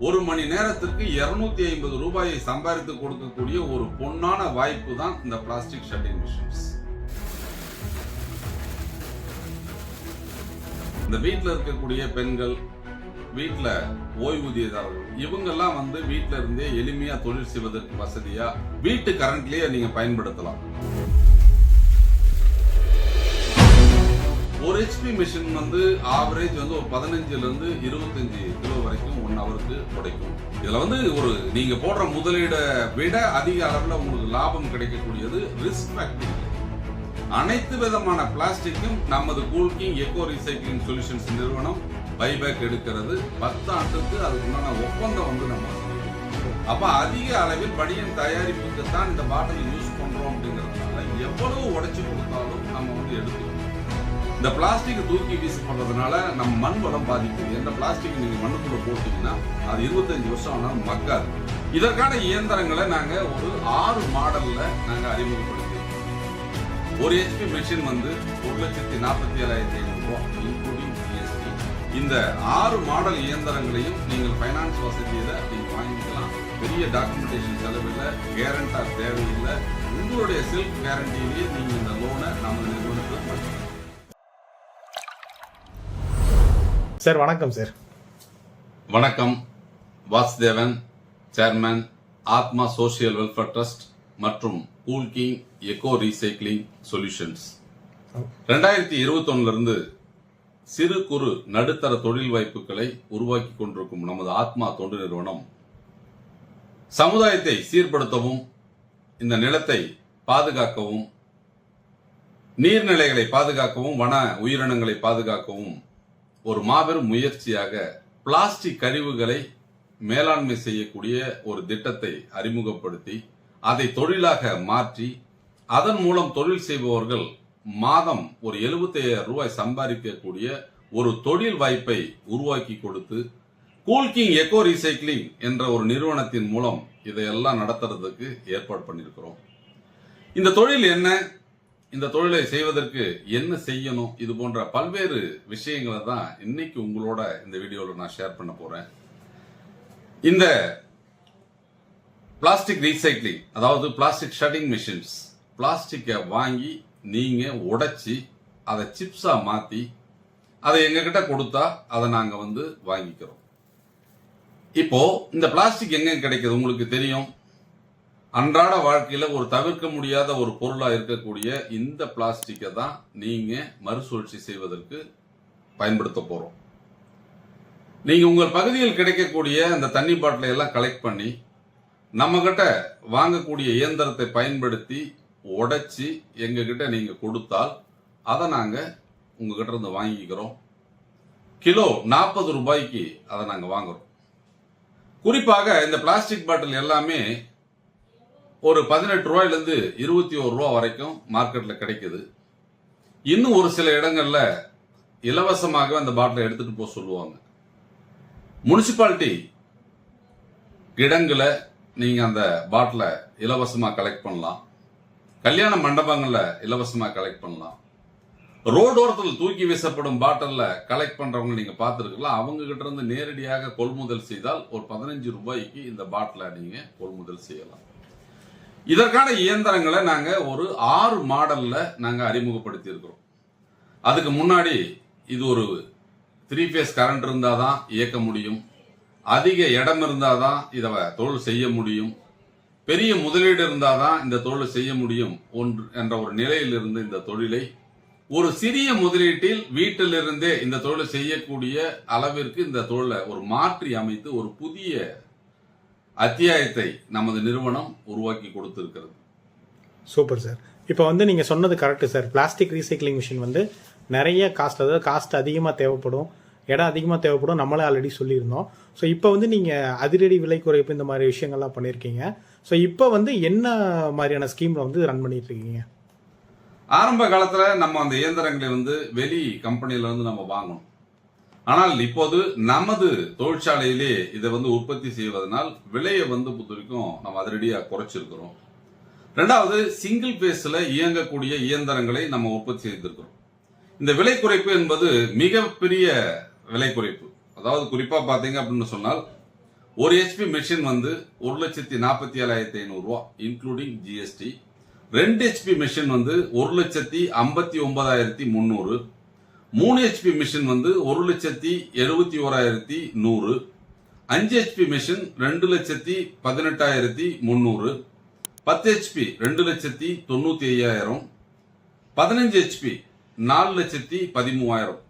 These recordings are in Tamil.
ஒரு மணி நேரத்திற்கு இருநூத்தி ஐம்பது ரூபாயை சம்பாதித்து கொடுக்கக்கூடிய ஒரு பொன்னான வாய்ப்பு தான் இந்த பிளாஸ்டிக் ஷட்டிங் மிஷின்ஸ் இந்த வீட்டில் இருக்கக்கூடிய பெண்கள் வீட்டில் ஓய்வூதியதாரர்கள் இவங்கெல்லாம் வந்து வீட்டில இருந்தே எளிமையா தொழில் செய்வதற்கு வசதியா வீட்டு கரண்ட்லேயே நீங்க பயன்படுத்தலாம். ஒரு ஹெச்பி மிஷின் வந்து ஆவரேஜ் வந்து ஒரு பதினஞ்சுல இருந்து இருபத்தஞ்சு கிலோ ஒன் ஹவருக்கு உடைக்கும் இதுல வந்து ஒரு நீங்க போடுற முதலீடை விட அதிக அளவில் உங்களுக்கு லாபம் கிடைக்கக்கூடியது ரிஸ்க் ஃபேக்டர் அனைத்து விதமான பிளாஸ்டிக்கும் நமது cool king eco recycling solutions நிறுவனம் பைபேக் எடுக்கிறது. பத்து ஆண்டுக்கு அதுக்குண்டான ஒப்பந்தம் வந்து நம்ம அப்போ அப்ப அதிக அளவில் படியின் தயாரிப்புக்கு தான் இந்த பாட்டில் யூஸ் பண்றோம் அப்படிங்கறதுனால எவ்வளவு உடைச்சு கொடுக்கும் இந்த பிளாஸ்டிக் தூக்கி வீசப்படுறதுனால நம்ம மண் வளம் பாதிக்குது. எந்த பிளாஸ்டிக் நீங்க மண்ணுக்குள்ள போட்டீங்கன்னா அது இருபத்தஞ்சு வருஷம் ஆனாலும் மக்காது. இதற்கான இயந்திரங்களை நாங்க ஒரு ஆறு மாடல்ல நாங்க அறிமுகப்படுத்தியிருக்கோம் ஒரு ஹெச்பி மிஷின் வந்து ஒரு லட்சத்தி நாற்பத்தி ஏழாயிரத்தி ஐநூறு இன்க்ளூடிங் ஜிஎஸ்டி இந்த ஆறு மாடல் இயந்திரங்களையும் நீங்கள் ஃபைனான்ஸ் வசதியில நீங்க வாங்கிக்கலாம். பெரிய டாக்குமெண்டேஷன் செலவில்லை கேரண்டா தேவையில்லை. உங்களுடைய செல்ஃப் கேரண்டியிலேயே நீங்க இந்த லோனை நம்ம நிறுவனத்தில் பண்ணுறோம் சார் வணக்கம் சார். வணக்கம். Vasudevan chairman Atma social welfare trust மற்றும் cool king eco recycling solutions. ரெண்டாயிரத்தி இருபத்தொன்னுல இருந்து சிறு குறு நடுத்தர தொழில் வாய்ப்புகளை உருவாக்கி கொண்டிருக்கும் நமது ஆத்மா தொண்டு நிறுவனம் சமுதாயத்தை சீர்படுத்தவும் இந்த நிலத்தை பாதுகாக்கவும் நீர்நிலைகளை பாதுகாக்கவும் வன உயிரினங்களை பாதுகாக்கவும் ஒரு மாபெரும் முயற்சியாக பிளாஸ்டிக் கழிவுகளை மேலாண்மை செய்யக்கூடிய ஒரு திட்டத்தை அறிமுகப்படுத்தி அதை தொழிலாக மாற்றி அதன் மூலம் தொழில் செய்பவர்கள் மாதம் ஒரு 75000 ரூபாய் சம்பாதிக்கக்கூடிய ஒரு தொழில் வாய்ப்பை உருவாக்கி கொடுத்து கூல்கிங் எக்கோ ரீசைக்ளிங் என்ற ஒரு நிறுவனத்தின் மூலம் இதையெல்லாம் நடத்துறதுக்கு ஏற்பாடு பண்ணியிருக்கிறோம். இந்த தொழில் என்ன? இந்த தொழிலை செய்வதற்கு என்ன செய்யணும்? இது போன்ற பல்வேறு விஷயங்களை தான் இன்னைக்கு உங்களோட இந்த வீடியோவில் நான் ஷேர் பண்ண போறேன். இந்த பிளாஸ்டிக் ரீசைக்ளிங் அதாவது பிளாஸ்டிக் ஷட்டிங் மிஷின்ஸ் பிளாஸ்டிக்கை வாங்கி நீங்க உடைச்சி அதை சிப்ஸா மாத்தி அதை எங்ககிட்ட கொடுத்தா அதை நாங்க வந்து வாங்கிக்கிறோம். இப்போ இந்த பிளாஸ்டிக் எங்க கிடைக்குது? உங்களுக்கு தெரியும். அன்றாட வாழ்க்கையில் ஒரு தவிர்க்க முடியாத ஒரு பொருளாக இருக்கக்கூடிய இந்த பிளாஸ்டிக்கை தான் நீங்கள் மறுசுழற்சி செய்வதற்கு பயன்படுத்த போகிறோம் நீங்கள் உங்கள் பகுதியில் கிடைக்கக்கூடிய அந்த தண்ணி பாட்டிலை எல்லாம் கலெக்ட் பண்ணி நம்மக்கிட்ட வாங்கக்கூடிய இயந்திரத்தை பயன்படுத்தி உடைச்சி எங்ககிட்ட நீங்கள் கொடுத்தால் அதை நாங்கள் உங்ககிட்ட இருந்து வாங்கிக்கிறோம். கிலோ நாற்பது ரூபாய்க்கு அதை நாங்கள் வாங்குறோம். குறிப்பாக இந்த பிளாஸ்டிக் பாட்டில் எல்லாமே ஒரு பதினெட்டு ரூபாயிலிருந்து இருபத்தி ஒரு ரூபா வரைக்கும் மார்க்கெட்டில் கிடைக்குது. இன்னும் ஒரு சில இடங்களில் இலவசமாகவே அந்த பாட்டிலை எடுத்துகிட்டு போக சொல்லுவாங்க. முனிசிபாலிட்டி இடங்களை நீங்கள் அந்த பாட்டிலை இலவசமாக கலெக்ட் பண்ணலாம். கல்யாண மண்டபங்களில் இலவசமாக கலெக்ட் பண்ணலாம். ரோடோரத்தில் தூக்கி வீசப்படும் பாட்டிலில் கலெக்ட் பண்ணுறவங்க நீங்கள் பார்த்துருக்கலாம். அவங்ககிட்ட இருந்து நேரடியாக கொள்முதல் செய்தால் ஒரு பதினஞ்சு ரூபாய்க்கு இந்த பாட்டிலை நீங்கள் கொள்முதல் செய்யலாம். இதற்கான இயந்திரங்களை நாங்கள் ஒரு ஆறு மாடலில் நாங்கள் அறிமுகப்படுத்தி இருக்கிறோம் அதுக்கு முன்னாடி இது ஒரு த்ரீ ஃபேஸ் கரண்ட் இருந்தால் தான் இயக்க முடியும். அதிக இடம் இருந்தால் தான் இதை தொழில் செய்ய முடியும். பெரிய முதலீடு இருந்தால் தான் இந்த தொழில் செய்ய முடியும் ஒன்று என்ற ஒரு நிலையிலிருந்து இந்த தொழிலை ஒரு சிறிய முதலீட்டில் வீட்டிலிருந்தே இந்த தொழிலை செய்யக்கூடிய அளவிற்கு இந்த தொழிலை ஒரு மாற்றி அமைத்து ஒரு புதிய அத்தியாயத்தை நமது நிறுவனம் உருவாக்கி கொடுத்திருக்கிறது. Super sir. இப்போ வந்து நீங்கள் சொன்னது correct sir. Plastic recycling machine வந்து நிறைய காஸ்ட் அதாவது காஸ்ட் அதிகமாக தேவைப்படும் இடம் அதிகமாக தேவைப்படும் நம்மளே ஆல்ரெடி சொல்லியிருந்தோம். ஸோ இப்போ வந்து நீங்கள் அதிரடி விலை குறைப்பு இந்த மாதிரி விஷயங்கள்லாம் பண்ணியிருக்கீங்க. ஸோ இப்போ வந்து என்ன மாதிரியான ஸ்கீமில் வந்து ரன் பண்ணிட்டு இருக்கீங்க ஆரம்ப காலத்துல நம்ம அந்த இயந்திரங்களை வந்து வெளி கம்பெனில வந்து நம்ம வாங்கணும். ஆனால் இப்போது நமது தொழிற்சாலையிலே இதை வந்து உற்பத்தி செய்வதனால் விலையை வந்து பொறுத்த வரைக்கும் நம்ம அதிரடியாக குறைச்சிருக்கிறோம். ரெண்டாவது சிங்கிள் பேஸில் இயங்கக்கூடிய இயந்திரங்களை நம்ம உற்பத்தி செய்திருக்கிறோம். இந்த விலை குறைப்பு என்பது மிகப்பெரிய விலை குறைப்பு. அதாவது குறிப்பாக பார்த்தீங்க அப்படின்னு சொன்னால் ஒரு ஹெச்பி மிஷின் வந்து ஒரு லட்சத்தி நாற்பத்தி ஏழாயிரத்தி ஐநூறுரூவா இன்க்ளூடிங் ஜிஎஸ்டி ரெண்டு ஹெச்பி மிஷின் வந்து ஒரு லட்சத்தி ஐம்பத்தி ஒன்பதாயிரத்தி முந்நூறு மூணு ஹெச்பி மிஷின் வந்து ஒரு லட்சத்தி எழுபத்தி ஓராயிரத்தி நூறு அஞ்சு ஹெச்பி மிஷின் ரெண்டு லட்சத்தி பதினெட்டாயிரத்தி முந்நூறு பத்து ஹெச்பி ரெண்டு லட்சத்தி தொண்ணூற்றி ஐயாயிரம் பதினஞ்சு ஹெச்பி நாலு லட்சத்தி பதிமூவாயிரம்.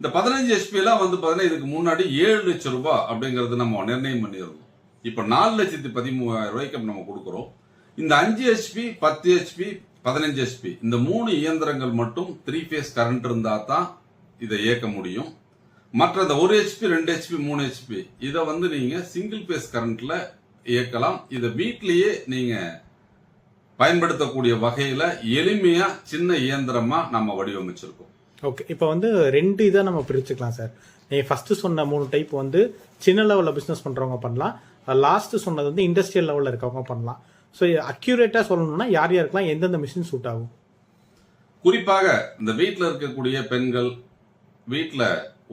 இந்த பதினஞ்சு ஹெச்பி வந்து பார்த்தீங்கன்னா இதுக்கு முன்னாடி ஏழு லட்சம் ரூபாய் அப்படிங்கிறது நம்ம நிர்ணயம் பண்ணியிருந்தோம் இப்போ நாலு லட்சத்தி பதிமூவாயிரம் ரூபாய்க்கு நம்ம கொடுக்குறோம். இந்த அஞ்சு ஹெச்பி பத்து ஹெச்பி பதினஞ்சு ஹெச்பி இந்த மூணு இயந்திரங்கள் மட்டும் த்ரீ ஃபேஸ் கரண்ட் இருந்தால் தான் இதை இயக்க முடியும். மற்ற இந்த ஒரு ஹெச்பி ரெண்டு ஹெச்பி மூணு ஹெச்பி இதை வந்து நீங்க சிங்கிள் பேஸ் கரண்ட்ல இயக்கலாம். இதை வீட்லயே நீங்க பயன்படுத்தக்கூடிய வகையில எளிமையா சின்ன இயந்திரமா நம்ம வடிவமைச்சிருக்கோம். ஓகே இப்போ வந்து ரெண்டு இதை நம்ம பிரிச்சுக்கலாம் சார். நீங்கள் ஃபஸ்ட்டு சொன்ன மூணு டைப் வந்து சின்ன லெவலில் பிஸ்னஸ் பண்ணுறவங்க பண்ணலாம். லாஸ்ட்டு சொன்னது வந்து இண்டஸ்ட்ரியல் லெவலில் இருக்கவங்க பண்ணலாம். ஸோ அக்யூரேட்டாக சொல்லணும்னா யார் யாருக்கெல்லாம் எந்தெந்த மிஷின் சூட் ஆகும்? குறிப்பாக இந்த வீட்டில் இருக்கக்கூடிய பெண்கள் வீட்டில்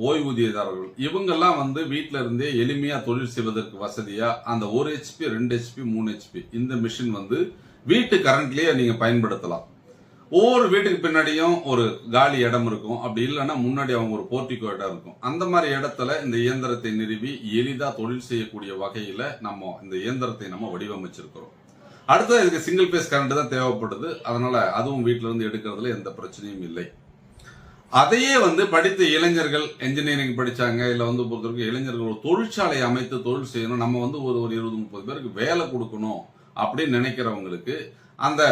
ஓய்வூதியதாரர்கள் இவங்கெல்லாம் வந்து வீட்டில் இருந்தே எளிமையாக தொழில் செய்வதற்கு வசதியாக அந்த ஒரு ஹெச்பி ரெண்டு ஹெச்பி மூணு ஹெச்பி இந்த மிஷின் வந்து வீட்டு கரண்ட்லேயே நீங்கள் பயன்படுத்தலாம். ஒவ்வொரு வீட்டுக்கு பின்னாடியும் ஒரு காலி இடம் இருக்கும். அப்படி இல்லைன்னா முன்னாடி அவங்க ஒரு போர்ட்டிகோ இடம் இருக்கும். அந்த மாதிரி இடத்துல இந்த இயந்திரத்தை நிறுவி எளிதாக தொழில் செய்யக்கூடிய வகையில் நம்ம இந்த இயந்திரத்தை நம்ம வடிவமைச்சிருக்கிறோம். அடுத்தது இதுக்கு சிங்கிள் பேஸ் கரண்ட் தான் தேவைப்படுது. அதனால அதுவும் வீட்டிலேருந்து இருந்து எடுக்கிறதுல எந்த பிரச்சனையும் இல்லை. அதையே வந்து படித்த இளைஞர்கள் என்ஜினியரிங் படிச்சாங்க இல்லை வந்து பொறுத்தவரைக்கும் இளைஞர்கள் ஒரு தொழிற்சாலை அமைத்து தொழில் செய்யணும் நம்ம வந்து ஒரு ஒரு இருபது முப்பது பேருக்கு வேலை கொடுக்கணும் அப்படின்னு நினைக்கிறவங்களுக்கு அந்த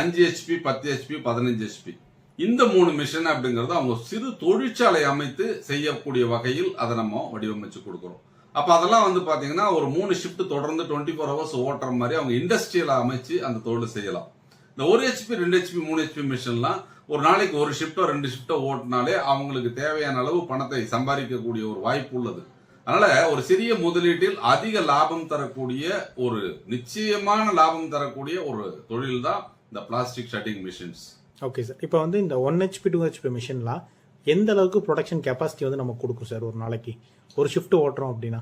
அஞ்சு ஹெச்பி பத்து ஹெச்பி பதினஞ்சு ஹெச்பி இந்த மூணு மிஷின் அப்படிங்கிறது அவங்க சிறு தொழிற்சாலை அமைத்து செய்யக்கூடிய வகையில் அதை நம்ம வடிவமைச்சு கொடுக்குறோம். அப்போ அதெல்லாம் வந்து பார்த்தீங்கன்னா ஒரு மூணு ஷிஃப்ட் தொடர்ந்து டுவெண்ட்டி ஃபோர் ஹவர்ஸ் ஓட்டுற மாதிரி அவங்க இண்டஸ்ட்ரியல அமைச்சு அந்த தொழில் செய்யலாம். இந்த ஒரு ஹெச்பி ரெண்டு ஹெச்பி மூணு ஹெச்பி மிஷின்லாம் ஒரு நாளைக்கு ஒரு ஷிஃப்டோ ரெண்டு ஷிஃப்டோ ஓட்டினாலே அவங்களுக்கு தேவையான அளவு பணத்தை சம்பாதிக்கக்கூடிய ஒரு வாய்ப்பு உள்ளது. அதனால ஒரு சிறிய முதலீட்டில் அதிக லாபம் தரக்கூடிய ஒரு நிச்சயமான லாபம் தரக்கூடிய ஒரு தொழில் தான் இந்த plastic shutting machines okay sir இப்போ வந்து இந்த ஒன் ஹெச்பி டூ ஹெச்பி மிஷின்லாம் எந்த அளவுக்கு ப்ரொடக்ஷன் கெப்பாசிட்டி வந்து நம்ம கொடுக்கும் சார் ஒரு நாளைக்கு? ஒரு ஷிஃப்ட் ஓட்டுறோம் அப்படின்னா?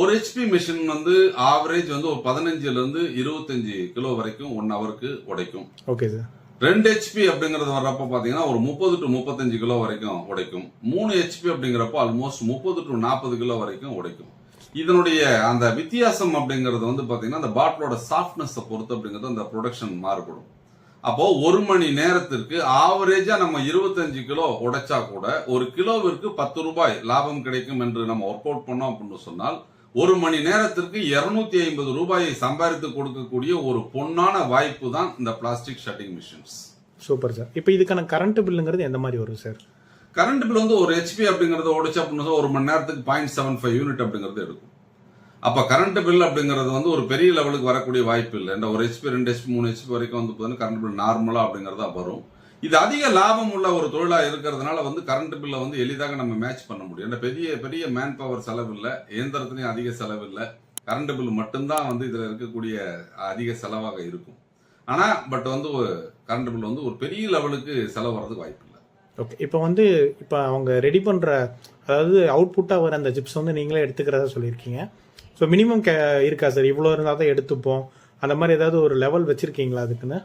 ஒரு ஹெச்பி மிஷின் வந்து ஆவரேஜ் வந்து ஒரு பதினஞ்சுல இருந்து இருபத்தஞ்சு கிலோ வரைக்கும் ஒன் ஹவருக்கு உடைக்கும். ஓகே சார் ரெண்டு ஹெச்பி அப்படிங்கறது வர்றப்ப பாத்தீங்கன்னா ஒரு முப்பது டு முப்பத்தஞ்சு கிலோ வரைக்கும் உடைக்கும். மூணு ஹெச்பி அப்படிங்கிறப்ப ஆல்மோஸ்ட் முப்பது டு நாற்பது கிலோ வரைக்கும் உடைக்கும். இதனுடைய அந்த வித்தியாசம் அப்படிங்கிறது வந்து பாத்தீங்கன்னா அந்த பாட்டிலோட சாஃப்ட்னஸ் பொறுத்து அப்படிங்கிறது அந்த ப்ரொடக்ஷன் மாறுபடும். அப்போ ஒரு மணி நேரத்திற்கு ஆவரேஜா நம்ம இருபத்தஞ்சு கிலோ உடைச்சா கூட ஒரு கிலோவிற்கு பத்து ரூபாய் லாபம் கிடைக்கும் என்று நம்ம ஒர்க் அவுட் பண்ணோம் அப்படின்னு சொன்னால் ஒரு மணி நேரத்திற்கு இருநூத்தி ஐம்பது ரூபாயை சம்பாதித்து கொடுக்கக்கூடிய ஒரு பொன்னான வாய்ப்பு தான் இந்த plastic shutting machines super sir இப்போ இதுக்கான கரண்ட் பில்லுங்கிறது எந்த மாதிரி வரும் சார் கரண்ட் பில் வந்து ஒரு ஹெச்பி அப்படிங்கறத உடைச்சு அப்படின்னு ஒரு மணி நேரத்துக்கு பாயிண்ட் செவன் ஃபைவ் யூனிட் அப்படிங்கறது எடுக்கும். அப்ப கரண்ட் பில் அப்படிங்கிறது வந்து ஒரு பெரிய லெவலுக்கு வரக்கூடிய வாய்ப்பு இல்லை. இந்த ஒரு ஹெச்பி ரெண்டு ஹெச்பி மூணு ஹெச்பி வரைக்கும் வந்து பார்த்தீங்கன்னா கரண்ட் பில் நார்மலா அப்படிங்கறதா வரும். இது அதிக லாபம் உள்ள ஒரு தொழிலாக இருக்கிறதுனால வந்து கரண்ட் பில்லை வந்து எளிதாக நம்ம மேட்ச் பண்ண முடியும். ஏன்னா பெரிய பெரிய மேன் பவர் செலவு இல்லை இயந்திரத்துலையும் அதிக செலவு இல்லை. கரண்ட் பில் மட்டும்தான் வந்து இதில் இருக்கக்கூடிய அதிக செலவாக இருக்கும். ஆனால் பட் வந்து கரண்ட் பில் வந்து ஒரு பெரிய லெவலுக்கு செலவு வர்றதுக்கு வாய்ப்பு இல்லை. ஓகே இப்போ வந்து இப்போ அவங்க ரெடி பண்ணுற அதாவது அவுட்புட்டாக வர அந்த ஜிப்ஸ் வந்து நீங்களே எடுத்துக்கிறதா சொல்லியிருக்கீங்க. ஸோ மினிமம் கே இருக்கா சார் இவ்வளோ இருந்தால் தான் எடுத்துப்போம். அந்த மாதிரி ஏதாவது ஒரு லெவல் வச்சுருக்கீங்களா அதுக்குன்னு?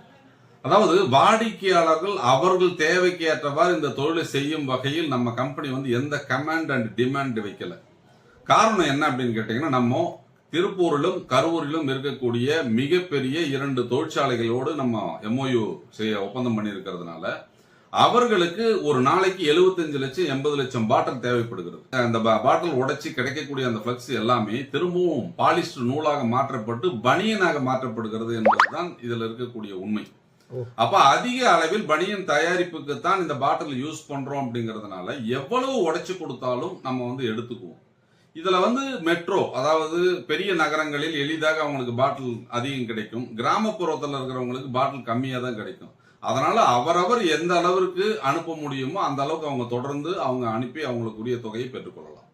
அதாவது வாடிக்கையாளர்கள் அவர்கள் தேவைக்கு ஏற்றவாறு இந்த தொழிலை செய்யும் வகையில் நம்ம கம்பெனி வந்து எந்த கமாண்ட் அண்ட் டிமாண்ட் வைக்கல. காரணம் என்ன அப்படின்னு கேட்டீங்கன்னா நம்ம திருப்பூரிலும் கரூரிலும் இருக்கக்கூடிய மிகப்பெரிய இரண்டு தொழிற்சாலைகளோடு நம்ம எம்ஓயு செய்ய ஒப்பந்தம் பண்ணியிருக்கிறதுனால அவர்களுக்கு ஒரு நாளைக்கு 75 லட்சம் எண்பது லட்சம் பாட்டில் தேவைப்படுகிறது. அந்த பாட்டில் உடைச்சி கிடைக்கக்கூடிய அந்த ஃபிளக்ஸ் எல்லாமே திரும்பவும் பாலிஸ்டர் நூலாக மாற்றப்பட்டு பனியனாக மாற்றப்படுகிறது என்பதுதான் இதில் இருக்கக்கூடிய உண்மை. அப்ப அதிக அளவில் பனியன் தயாரிப்புக்கு தான் இந்த பாட்டில் யூஸ் பண்றோம் அப்படிங்கறதுனால எவ்வளவு உடைச்சு கொடுத்தாலும் நம்ம வந்து எடுத்துக்குவோம். இதுல வந்து மெட்ரோ அதாவது பெரிய நகரங்களில் எளிதாக அவங்களுக்கு பாட்டில் அதிகம் கிடைக்கும். கிராமப்புறத்துல இருக்கிறவங்களுக்கு பாட்டில் கம்மியா தான் கிடைக்கும். அதனால அவரவர் எந்த அளவிற்கு அனுப்ப முடியுமோ அந்த அளவுக்கு அவங்க தொடர்ந்து அவங்க அனுப்பி அவங்களுக்குரிய தொகையை பெற்றுக்கொள்ளலாம்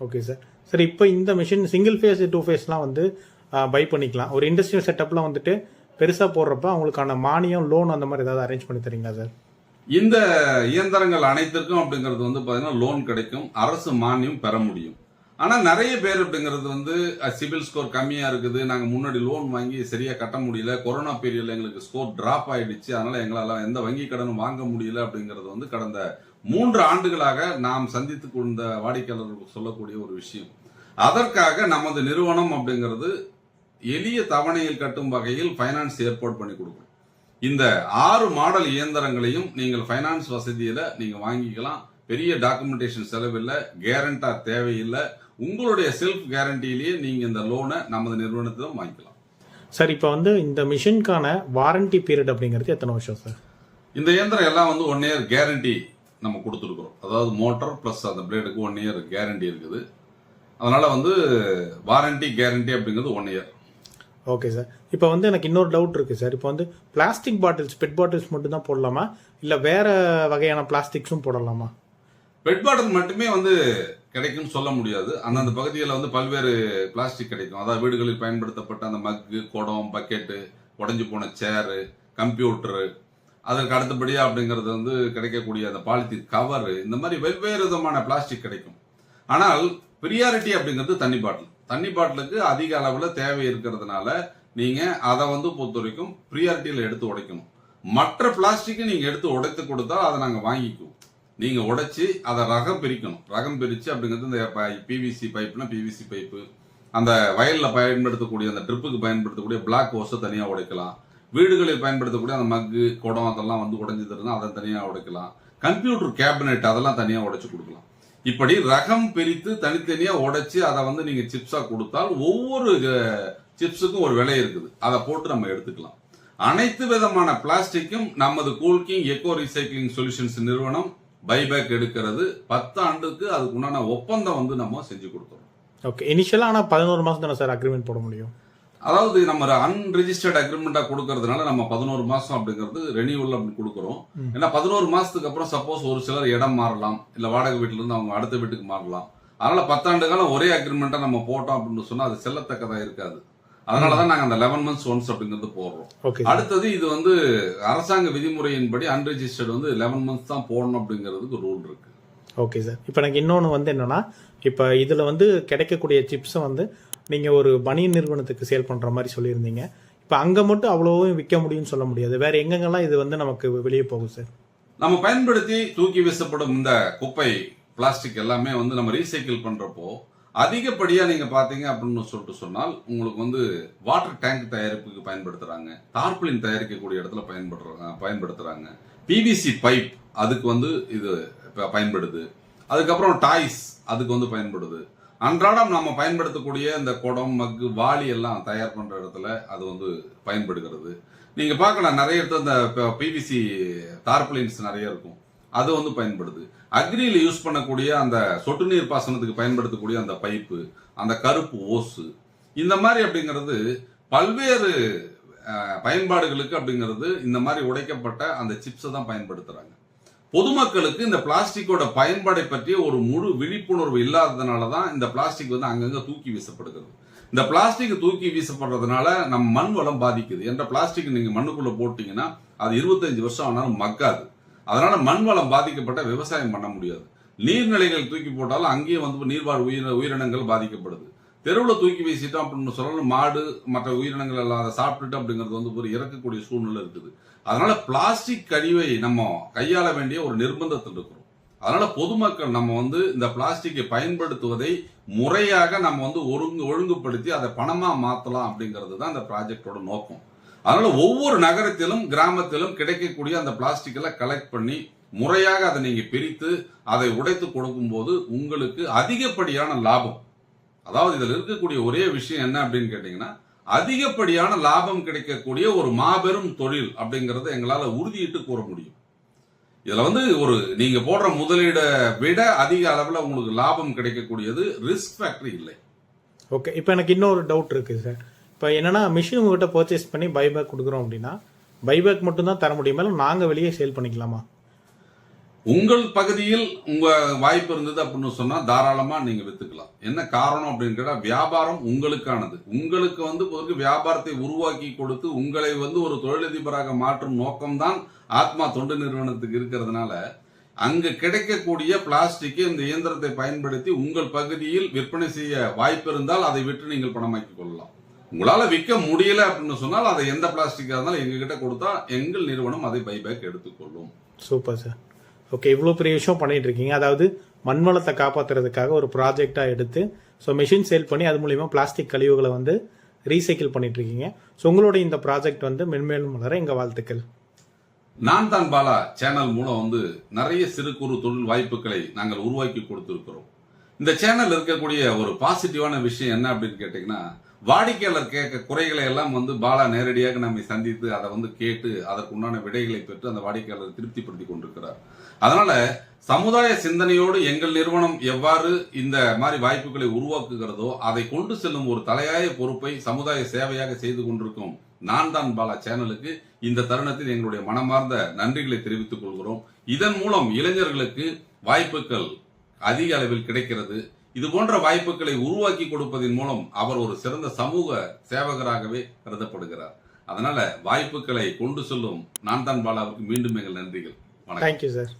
ஓகே சார் சார் இப்போ இந்த மிஷின் சிங்கிள் ஃபேஸ் டூ ஃபேஸ்லாம் வந்து பை பண்ணிக்கலாம். ஒரு இண்டஸ்ட்ரியல் செட்டப்லாம் வந்துட்டு பெருசாக போடுறப்ப அவங்களுக்கான மானியம் லோன் அந்த மாதிரி ஏதாவது அரேஞ்ச் பண்ணி தரீங்களா சார்? இந்த இயந்திரங்கள் அனைத்திற்கும் அப்படிங்கிறது வந்து பார்த்தீங்கன்னா லோன் கிடைக்கும். அரசு மானியம் பெற முடியும். ஆனால் நிறைய பேர் அப்படிங்கிறது வந்து சிபில் ஸ்கோர் கம்மியாக இருக்குது. நாங்கள் முன்னாடி லோன் வாங்கி சரியாக கட்ட முடியல. கொரோனா பீரியடில் எங்களுக்கு ஸ்கோர் ட்ராப் ஆகிடுச்சு அதனால் எங்களால் எந்த வங்கி கடனும் வாங்க முடியல அப்படிங்கிறது வந்து கடந்த மூன்று ஆண்டுகளாக நாம் சந்தித்து கொண்ட வாடிக்கையாளர்களுக்கு சொல்லக்கூடிய ஒரு விஷயம். அதற்காக நமது நிறுவனம் அப்படிங்கிறது எளிய தவணையில் கட்டும் வகையில் ஃபைனான்ஸ் ஏற்பாடு பண்ணி கொடுக்கும். இந்த ஆறு மாடல் இயந்திரங்களையும் நீங்கள் ஃபைனான்ஸ் வசதியில நீங்க வாங்கிக்கலாம். பெரிய டாக்குமெண்டேஷன் செலவில்லை கேரண்டா தேவையில்லை. உங்களுடைய செல்ஃப் கேரண்டியிலேயே நீங்க இந்த லோனை நமது நிறுவனத்திலும் வாங்கிக்கலாம். சார் இப்போ வந்து இந்த மிஷினுக்கான வாரண்டி பீரியட் அப்படிங்கிறது எத்தனை வருஷம் சார் இந்த இயந்திரம் எல்லாம் வந்து ஒன் இயர் கேரண்டி நம்ம கொடுத்துருக்குறோம். அதாவது மோட்டார் ப்ளஸ் அந்த பிளேடுக்கு ஒன் இயர் கேரண்டி இருக்குது. அதனால வந்து வாரண்டி கேரண்டி அப்படிங்கிறது ஒன் இயர் ஓகே சார் இப்போ வந்து எனக்கு இன்னொரு டவுட் இருக்குது சார் இப்போ வந்து பிளாஸ்டிக் பாட்டில்ஸ் பெட் பாட்டில்ஸ் மட்டும் தான் போடலாமா? இல்லை வேற வகையான பிளாஸ்டிக்ஸும் போடலாமா? பெட் பாட்டில் மட்டுமே வந்து கிடைக்கும்னு சொல்ல முடியாது. அந்தந்த பகுதிகளில் வந்து பல்வேறு பிளாஸ்டிக் கிடைக்கும். அதாவது வீடுகளில் பயன்படுத்தப்பட்ட அந்த மக்கு குடம் பக்கெட்டு உடஞ்சி போன சேரு கம்ப்யூட்டரு அதற்கு அடுத்தபடியாக அப்படிங்கிறது வந்து கிடைக்கக்கூடிய அந்த பாலித்தீன் கவரு இந்த மாதிரி வெவ்வேறு விதமான பிளாஸ்டிக் கிடைக்கும். ஆனால் பிரியாரிட்டி அப்படிங்கிறது தண்ணி பாட்டில் தண்ணி பாட்டிலுக்கு அதிக அளவில் தேவை இருக்கிறதுனால நீங்கள் அதை வந்து பொறுத்த வரைக்கும் ப்ரியாரிட்டியில் எடுத்து உடைக்கணும். மற்ற பிளாஸ்டிக்கை நீங்கள் எடுத்து உடைத்து கொடுத்தா அதை நாங்கள் வாங்கிக்குவோம். நீங்கள் உடைச்சி அதை ரகம் பிரிக்கணும். ரகம் பிரித்து அப்படிங்கிறது இந்த பிவிசி பைப்புனா பிவிசி பைப்பு அந்த வயலில் பயன்படுத்தக்கூடிய அந்த ட்ரிப்புக்கு பயன்படுத்தக்கூடிய பிளாக் ஹோஸை தனியாக உடைக்கலாம். வீடுகளில் பயன்படுத்தக்கூடிய அந்த மக்கு குடம் அதெல்லாம் வந்து உடைஞ்சதுன்னா அதை தனியாக உடைக்கலாம். கம்ப்யூட்டர் கேபினெட் அதெல்லாம் தனியாக உடைச்சு கொடுக்கலாம். இப்படி ரகம் பிரித்து தனித்தனியா உடைச்சு அதை வந்து நீங்க சிப்ஸா கொடுத்தால் ஒவ்வொரு சிப்ஸுக்கும் ஒரு விலை இருக்குது. அதை போட்டு நம்ம எடுத்துக்கலாம். அனைத்து விதமான பிளாஸ்டிக்கும் நமது கூல்கிங் எக்கோ ரீசைக்ளிங் சொல்யூஷன்ஸ் நிறுவனம் பைபேக் எடுக்கிறது. பத்து ஆண்டுக்கு அதுக்கு உண்டான ஒப்பந்தம் வந்து நம்ம செஞ்சு கொடுத்துறோம் ஓகே இனிஷியலாக ஆனால் பதினோரு மாதம் தானே சார் அக்ரிமெண்ட் போட முடியும்? அதாவது நம்ம அன்ரிஜிஸ்டர்ட் அக்ரிமெண்டா கொடுக்கறதுனால நம்ம பதினோரு மாசம் அப்படிங்கிறது ரெனியூவல் அப்படி கொடுக்குறோம். ஏன்னா பதினோரு மாசத்துக்கு அப்புறம் சப்போஸ் ஒரு சிலர் இடம் மாறலாம். இல்ல வாடகை வீட்டுல இருந்து அவங்க அடுத்த வீட்டுக்கு மாறலாம். அதனால பத்தாண்டு காலம் ஒரே அக்ரிமெண்டா நம்ம போட்டோம் அப்படின்னு சொன்னா அது செல்லத்தக்கதா இருக்காது. அதனாலதான் நாங்க அந்த லெவன் மந்த்ஸ் ஒன்ஸ் அப்படிங்கிறது போடுறோம். அடுத்தது இது வந்து அரசாங்க விதிமுறையின்படி அன்ரிஜிஸ்டர்ட் வந்து லெவன் மந்த்ஸ் தான் போடணும் அப்படிங்கிறதுக்கு ரூல் இருக்கு. ஓகே சார் இப்போ எனக்கு இன்னொன்று வந்து என்னன்னா இப்போ இதில் வந்து கிடைக்கக்கூடிய சிப்ஸை வந்து நீங்கள் ஒரு பனியன் நிறுவனத்துக்கு சேல் பண்ணுற மாதிரி சொல்லியிருந்தீங்க. இப்போ அங்கே மட்டும் அவ்வளோவும் விற்க முடியும்னு சொல்ல முடியாது. வேற எங்கெங்கெல்லாம் இது வந்து நமக்கு வெளியே போகும் சார் நம்ம பயன்படுத்தி தூக்கி வீசப்படும் இந்த குப்பை பிளாஸ்டிக் எல்லாமே வந்து நம்ம ரீசைக்கிள் பண்ணுறப்போ அதிகப்படியாக நீங்கள் பார்த்தீங்க அப்படின்னு சொல்லிட்டு சொன்னால் உங்களுக்கு வந்து வாட்டர் டேங்க் தயாரிப்புக்கு பயன்படுத்துகிறாங்க தார்பிளின் தயாரிக்கக்கூடிய இடத்துல பயன்படுறாங்க பயன்படுத்துகிறாங்க பிவிசி பைப் அதுக்கு வந்து இது பயன்படுது. அதுக்கப்புறம் டாய்ஸ் அதுக்கு வந்து பயன்படுது. அன்றாடம் நாம் பயன்படுத்தக்கூடிய இந்த குடம் மக்கு வாளி எல்லாம் தயார் பண்ணுற இடத்துல அது வந்து பயன்படுகிறது. நீங்கள் பார்க்கலாம் நிறைய இடத்துல இந்த பிவிசி தார்பிளின்ஸ் நிறைய இருக்கும். அது வந்து பயன்படுது. அக்னியில் யூஸ் பண்ணக்கூடிய அந்த சொட்டு நீர் பாசனத்துக்கு பயன்படுத்தக்கூடிய அந்த பைப்பு அந்த கருப்பு ஓசு இந்த மாதிரி அப்படிங்கிறது பல்வேறு பயன்பாடுகளுக்கு அப்படிங்கிறது இந்த மாதிரி உடைக்கப்பட்ட அந்த சிப்ஸை தான் பயன்படுத்துகிறாங்க பொதுமக்களுக்கு இந்த பிளாஸ்டிக்கோட பயன்பாடை பற்றிய ஒரு முழு விழிப்புணர்வு இல்லாததுனால தான் இந்த பிளாஸ்டிக் வந்து அங்கங்கே தூக்கி வீசப்படுகிறது. இந்த பிளாஸ்டிக் தூக்கி வீசப்படுறதுனால நம்ம மண் வளம் பாதிக்குது. என்ற பிளாஸ்டிக் நீங்கள் மண்ணுக்குள்ளே போட்டிங்கன்னா அது இருபத்தஞ்சு வருஷம் ஆனாலும் மக்காது. அதனால மண் வளம் பாதிக்கப்பட்ட விவசாயம் பண்ண முடியாது. நீர்நிலைகள் தூக்கி போட்டாலும் அங்கேயும் வந்து நீர்வாழ் உயிர உயிரினங்கள் பாதிக்கப்படுது. தெருவில் தூக்கி வீசிட்டோம் அப்படின்னு சொல்லணும். மாடு மற்ற உயிரினங்கள் எல்லாம் அதை சாப்பிட்டுட்டு அப்படிங்கிறது வந்து ஒரு இறக்கக்கூடிய சூழ்நிலை இருக்குது. அதனால பிளாஸ்டிக் கழிவை நம்ம கையாள வேண்டிய ஒரு நிர்பந்தத்தில் இருக்கிறோம். அதனால பொதுமக்கள் நம்ம வந்து இந்த பிளாஸ்டிக்கை பயன்படுத்துவதை முறையாக நம்ம வந்து ஒழுங்கு ஒழுங்குபடுத்தி அதை பணமாக மாற்றலாம் அப்படிங்கிறது தான் இந்த ப்ராஜெக்டோட நோக்கம். அதனால ஒவ்வொரு நகரத்திலும் கிராமத்திலும் கிடைக்கக்கூடிய அந்த பிளாஸ்டிக் எல்லாம் கலெக்ட் பண்ணி முறையாக அதை நீங்கள் பிரித்து அதை உடைத்து கொடுக்கும்போது உங்களுக்கு அதிகப்படியான லாபம். அதாவது இதில் இருக்கக்கூடிய ஒரே விஷயம் என்ன அப்படின்னு கேட்டீங்கன்னா அதிகப்படியான லாபம் கிடைக்கக்கூடிய ஒரு மாபெரும் தொழில் அப்படிங்கிறத எங்களால் உறுதியிட்டு கூற முடியும். இதில் வந்து ஒரு நீங்கள் போடுற முதலீடை விட அதிக அளவில் உங்களுக்கு லாபம் கிடைக்கக்கூடியது ரிஸ்க் ஃபேக்டரி இல்லை. ஓகே இப்போ எனக்கு இன்னொரு டவுட் இருக்குது சார் இப்போ என்னென்னா மிஷின் உங்கள்கிட்ட பர்ச்சேஸ் பண்ணி பைபேக் கொடுக்குறோம் அப்படின்னா பைபேக் மட்டும்தான் தர முடியுமா. இல்லை நாங்கள் வெளியே சேல் பண்ணிக்கலாமா? உங்கள் பகுதியில் உங்க வாய்ப்பு இருந்தது அப்படின்னு சொன்னா தாராளமா நீங்க வித்துக்கலாம். என்ன காரணம் அப்படின்னு கேட்டா வியாபாரம் உங்களுக்கானது. உங்களுக்கு வந்து பொதுவாக வியாபாரத்தை உருவாக்கி கொடுத்து உங்களை வந்து ஒரு தொழிலதிபராக மாற்றும் நோக்கம்தான் ஆத்மா தொண்டு நிறுவனத்துக்கு இருக்கிறதுனால அங்கு கிடைக்கக்கூடிய பிளாஸ்டிக்கை இந்த இயந்திரத்தை பயன்படுத்தி உங்கள் பகுதியில் விற்பனை செய்ய வாய்ப்பு இருந்தால் அதை விற்று நீங்கள் பணமாக்கி கொள்ளலாம். உங்களால விற்க முடியல அப்படின்னு சொன்னால் அதை எந்த பிளாஸ்டிக்காக இருந்தாலும் எங்ககிட்ட கொடுத்தா எங்கள் நிறுவனம் அதை பைபேக் எடுத்துக்கொள்ளும் சூப்பர் சார். ஓகே இவ்வளோ பெரிய விஷயம் பண்ணிட்டு இருக்கீங்க அதாவது மண் வளத்தை காப்பாற்றுறதுக்காக ஒரு ப்ராஜெக்டாக எடுத்து ஸோ மிஷின் சேல் பண்ணி அது மூலிமா பிளாஸ்டிக் கழிவுகளை வந்து ரீசைக்கிள் பண்ணிட்டு இருக்கீங்க ஸோ உங்களுடைய இந்த ப்ராஜெக்ட் வந்து மென்மேலும் வளர எங்கள் வாழ்த்துக்கள்? நான் தான் பாலா சேனல் மூலம் வந்து நிறைய சிறு குறு தொழில் வாய்ப்புகளை நாங்கள் உருவாக்கி கொடுத்துருக்கிறோம். இந்த சேனல் இருக்கக்கூடிய ஒரு பாசிட்டிவான விஷயம் என்ன அப்படின்னு கேட்டிங்கன்னா வாடிக்கையாளர் கேட்க குறைகளை எல்லாம் வந்து பாலா நேரடியாக நம்மை சந்தித்து அதை வந்து கேட்டு அதற்கு உண்டான விடைகளை பெற்று அந்த வாடிக்கையாளர் திருப்திப்படுத்தி கொண்டிருக்கிறார். அதனால சமுதாய சிந்தனையோடு எங்கள் நிறுவனம் எவ்வாறு இந்த மாதிரி வாய்ப்புகளை உருவாக்குகிறதோ அதை கொண்டு செல்லும் ஒரு தலையாய பொறுப்பை சமுதாய சேவையாக செய்து கொண்டிருக்கும் நான் தான் பாலா சேனலுக்கு இந்த தருணத்தில் எங்களுடைய மனமார்ந்த நன்றிகளை தெரிவித்துக் கொள்கிறோம். இதன் மூலம் இளைஞர்களுக்கு வாய்ப்புகள் அதிக அளவில் கிடைக்கிறது. இது போன்ற வாய்ப்புகளை உருவாக்கி கொடுப்பதன் மூலம் அவர் ஒரு சிறந்த சமூக சேவகராகவே கருதப்படுகிறார். அதனால வாய்ப்புகளை கொண்டு செல்லும் நான் தான் பாலாவுக்கு மீண்டும் எங்கள் நன்றிகள். வணக்கம். Thank you sir